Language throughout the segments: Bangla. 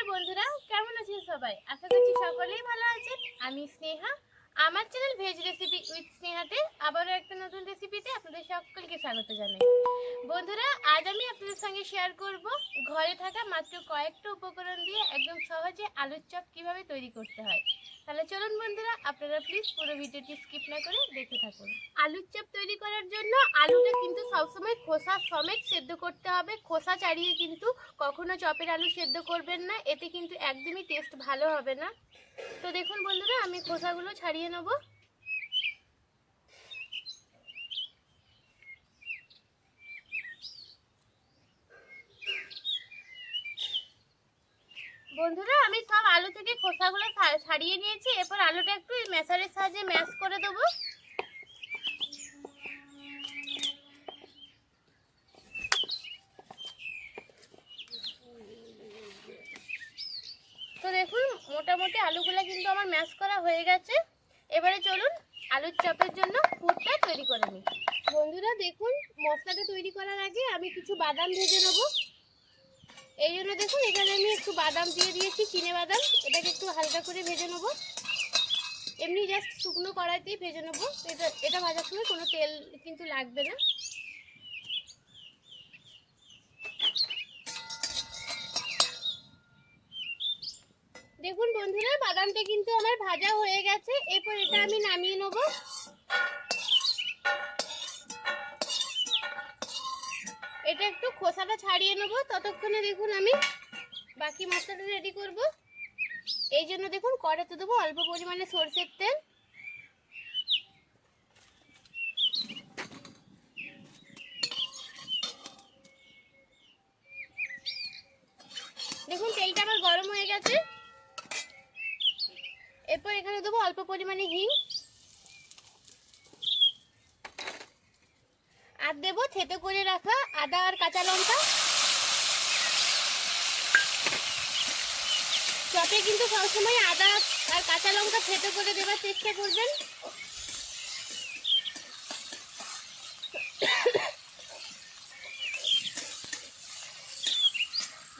নমস্কার বন্ধুরা, কেমন আছেন সবাই? আশা করছি সকলেই ভালো আছেন। আমি স্নেহা। আমার চ্যানেল ভেজ রেসিপি উইথ স্নেহাতে আবারও একটা নতুন রেসিপিতে আপনাদের সকলকে স্বাগত জানাই। বন্ধুরা, আজ আমি আপনাদের সঙ্গে শেয়ার করব ঘরে থাকা মাত্র কয়েকটা উপকরণ দিয়ে একদম সহজে আলুর চপ কীভাবে তৈরি করতে হয়। তাহলে চলুন বন্ধুরা, আপনারা প্লিজ পুরো ভিডিওটি স্কিপ না করে দেখতে থাকুন। আলুর চপ তৈরি করার জন্য আলুটা কিন্তু সবসময় খোসা সমেত সেদ্ধ করতে হবে। খোসা ছাড়িয়ে কিন্তু কখনো চপের আলু সেদ্ধ করবেন না, এতে কিন্তু একদমই টেস্ট ভালো হবে না। তো দেখুন বন্ধুরা, আমি খোসাগুলো ছাড়িয়ে নেব। বন্ধুরা, আমি সব আলু থেকে খোসাগুলো ছাড়িয়ে নিয়েছি, এরপর আলুটা একটু ম্যাশারের সাহায্যে ম্যাশ করে দেবো। তো দেখুন, মোটামুটি আলুগুলো কিন্তু আমার ম্যাশ করা হয়ে গেছে। এবারে চলুন আলুর চপের জন্য পুরটা তৈরি করে নিই। বন্ধুরা, দেখুন, মশলাটা তৈরি করার আগে আমি কিছু বাদাম ভেজে নেব। এই জন্য দেখুন, এখানে আমি একটু বাদাম দিয়ে দিয়েছি, চিনে বাদাম। এটাকে একটু হালকা করে ভেজে নেব। এমনি জাস্ট শুকনো কড়াইতেই ভেজে নেব। এটা এটা ভাজার সময় কোনো তেল কিন্তু লাগবে না। দেখুন বন্ধুরা, বাদামটা কিন্তু আমার ভাজা হয়ে গেছে। এরপর এটা আমি নামিয়ে নেব। এটা একটু খোসাটা ছাড়িয়ে নেব। ততক্ষণে দেখুন আমি বাকি মশলাটা রেডি করব। এই জন্য দেখুন কড়াতে দেবো অল্প পরিমাণে সরষের তেল। দেখুন তেলটা আমার গরম হয়ে গেছে। এরপর এখানে দেবো অল্প পরিমাণে হিং। আর দেবো, থেতে করে রাখা আদা আর কাঁচা লঙ্কা। চপে কিন্তু সবসময় আদা আর কাঁচা লঙ্কা থেতে করে দেওয়ার চেষ্টা করবেন।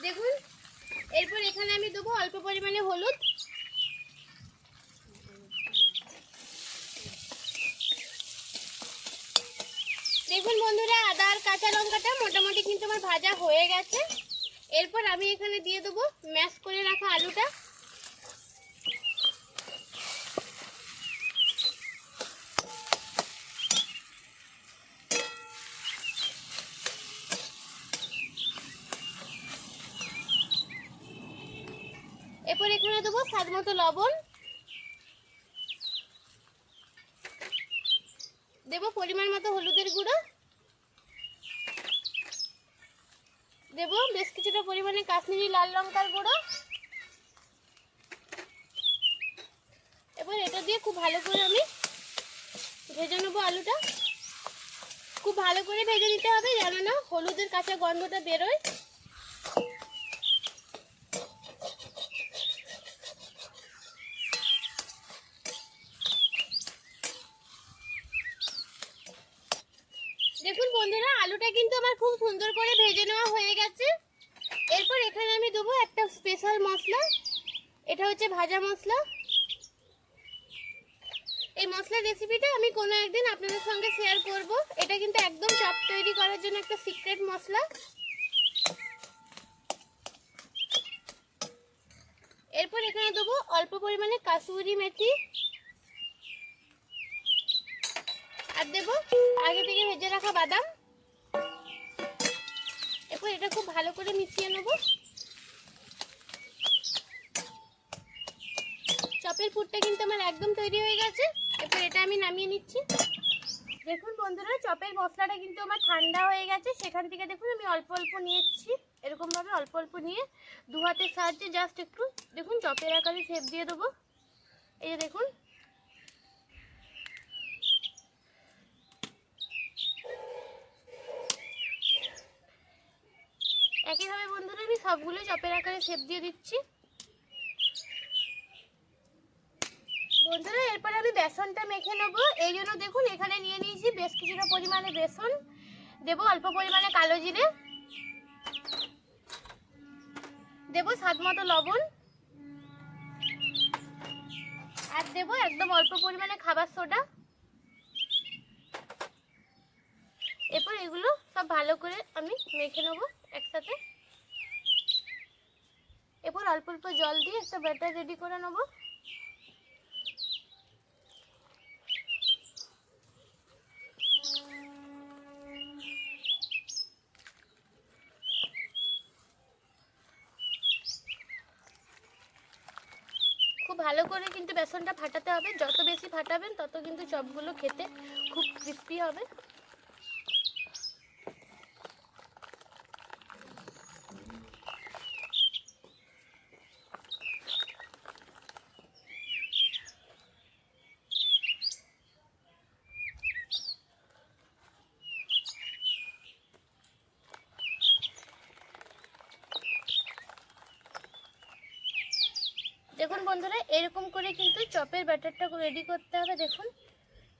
দেখুন, এরপর এখানে আমি দেবো অল্প পরিমাণে হলুদ। দেখুন বন্ধুরা, আদা আর কাঁচা লঙ্কাটা মোটামুটি কিন্তু আমার ভাজা হয়ে গেছে। এরপর আমি এখানে দিয়ে দেবো ম্যাশ করে রাখা আলুটা। এরপর এখানে দেবো স্বাদ মতো লবণ। দেবো পরিমাণ মতো হলুদের গুঁড়ো। দেবো বেশ কিছুটা পরিমাণে কাশ্মীরি লাল লঙ্কার গুঁড়ো। এবার এটা দিয়ে খুব ভালো করে আমি ভেজে নেব আলুটা। খুব ভালো করে ভেজে নিতে হবে যেন না, হলুদের কাঁচা গন্ধটা বেরোয়। দেখুন বন্ধুরা, আলুটা কিন্তু আমার খুব সুন্দর করে ভেজে নেওয়া হয়ে গেছে। এরপর এখানে আমি দেবো একটা স্পেশাল মশলা। এটা হচ্ছে ভাজা মশলা। এই মশলার রেসিপিটা আমি কোনো একদিন আপনাদের সঙ্গে শেয়ার করব। এটা কিন্তু একদম চপ তৈরি করার জন্য একটা সিক্রেট মশলা। এরপর এখানে দেবো অল্প পরিমাণে কাসুরি মেথি। আর দেবো আগে থেকে ভেজে রাখা বাদাম। এরপর এটা খুব ভালো করে মিশিয়ে নেব। চপের পুরটা কিন্তু আমার একদম তৈরি হয়ে গেছে। এরপর এটা আমি নামিয়ে নিচ্ছি। দেখুন বন্ধুরা, চপের মশলাটা কিন্তু আমার ঠান্ডা হয়ে গেছে। সেখান থেকে দেখুন আমি অল্প অল্প নিয়েছি। এরকমভাবে অল্প অল্প নিয়ে দু হাতের সাহায্যে জাস্ট একটু দেখুন চপের আকারে শেপ দিয়ে দেবো। এই যে দেখুন একইভাবে বন্ধুরা, আমি সবগুলো চপের আকারে শেপ দিয়ে দিচ্ছি। বন্ধুরা, এরপর আমি বেসনটা মেখে নেব। এই জন্য দেখুন, এখানে নিয়ে নিয়েছি বেশ কিছুটা পরিমাণে বেসন। দেবো অল্প পরিমাণে কালো জিরে। দেবো স্বাদ মতো লবণ। আর দেবো একদম অল্প পরিমাণে খাবার সোডা। এরপর এগুলো সব ভালো করে আমি মেখে নেব। একসাথে। এরপর অল্প অল্প জল দিয়ে একটা ব্যাটার রেডি করে নেব। খুব ভালো করে কিন্তু বেসনটা ফাটাতে হবে। যত বেশি ফাটাবেন, তত কিন্তু চপগুলো খেতে খুব ক্রিস্পি হবে। দেখুন বন্ধুরা, এরকম করে কিন্তু চপের ব্যাটারটা রেডি করতে হবে, দেখুন।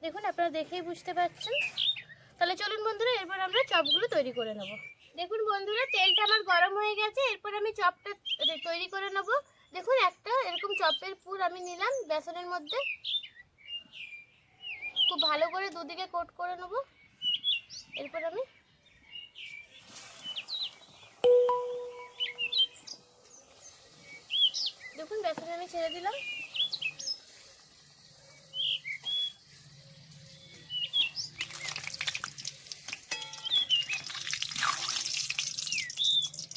দেখুন, আপনারা দেখেই বুঝতে পারছেন। তাহলে চলুন বন্ধুরা, এরপর আমরা চপগুলো তৈরি করে নেব। দেখুন বন্ধুরা, তেলটা আমার গরম হয়ে গেছে, এরপর আমি চপটা তৈরি করে নেব। দেখুন, একটা এরকম চপের পুর আমি নিলাম বেসনের মধ্যে। খুব ভালো করে দুদিকে কোট করে নেব। আমি ছেড়ে দিলাম।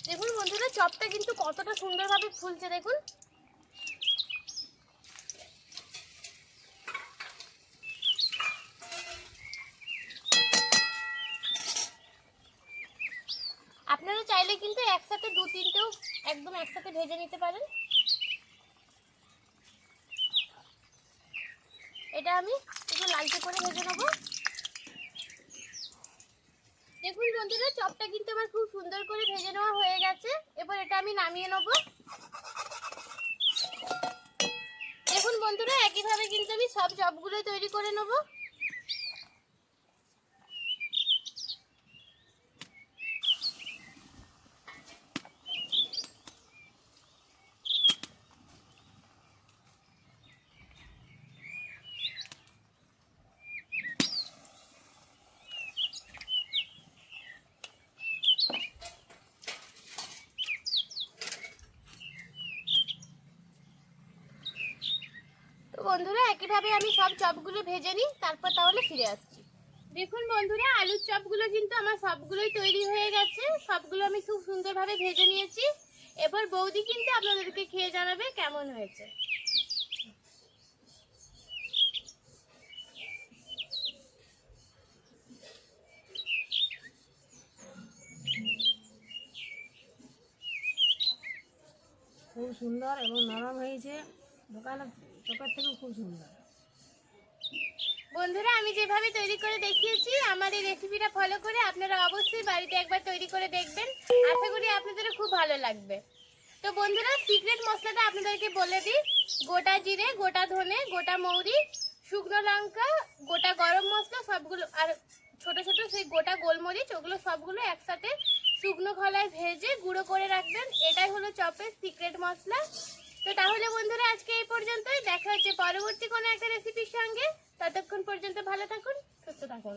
দেখুন বন্ধুরা, চপটা কিন্তু কতটা সুন্দরভাবে ফুলছে, দেখুন। আপনারা চাইলে কিন্তু একসাথে দু তিনটেও একদম একসাথে ভেজে নিতে পারেন। এটা আমি একটু লালচে করে ভেজে নেব। দেখুন বন্ধুরা, চপটা কিন্তু আমার খুব সুন্দর করে ভেজে নেওয়া হয়ে গেছে। এবার এটা আমি নামিয়ে নেব। দেখুন বন্ধুরা, একইভাবে কিন্তু আমি সব চপগুলো তৈরি করে নেব। বন্ধুরা, একইভাবে আমি সব চপগুলো ভেজে নিই, তারপর তাহলে ফিরে আসছি। দেখুন বন্ধুরা, আলুর চপগুলো কিন্তু আমার সবগুলোই তৈরি হয়ে গেছে। সবগুলো আমি খুব সুন্দরভাবে ভেজে নিয়েছি। এবার বৌদি কিন্তু আপনাদেরকে খেয়ে জানাবে কেমন হয়েছে। খুব সুন্দর এবং নরম হয়েছে। দোকানের চোখের থেকে খুব সুন্দর। বন্ধুরা, আমি যেভাবে তৈরি করে দেখিয়েছি আমার এই রেসিপিটা ফলো করে আপনারা অবশ্যই বাড়িতে একবার তৈরি করে দেখবেন। আশা করি আপনাদের খুব ভালো লাগবে। তো বন্ধুরা সিক্রেট মশলাটা আপনাদেরকে বলে দিই। গোটা জিরে, গোটা ধনে, গোটা মৌরি, শুকনো লঙ্কা, গোটা গরম মশলা, সবগুলো আর ছোট ছোট সেই গোটা গোলমরিচ, ওগুলো সবগুলো একসাথে শুকনো খলায় ভেজে গুঁড়ো করে রাখবেন। এটাই হলো চপের সিক্রেট মশলা। তো তাহলে বন্ধুরা, আজকে এই পর্যন্তই। দেখা হচ্ছে পরবর্তী কোনো একটা রেসিপির সঙ্গে। ততক্ষণ পর্যন্ত ভালো থাকুন, সুস্থ থাকুন।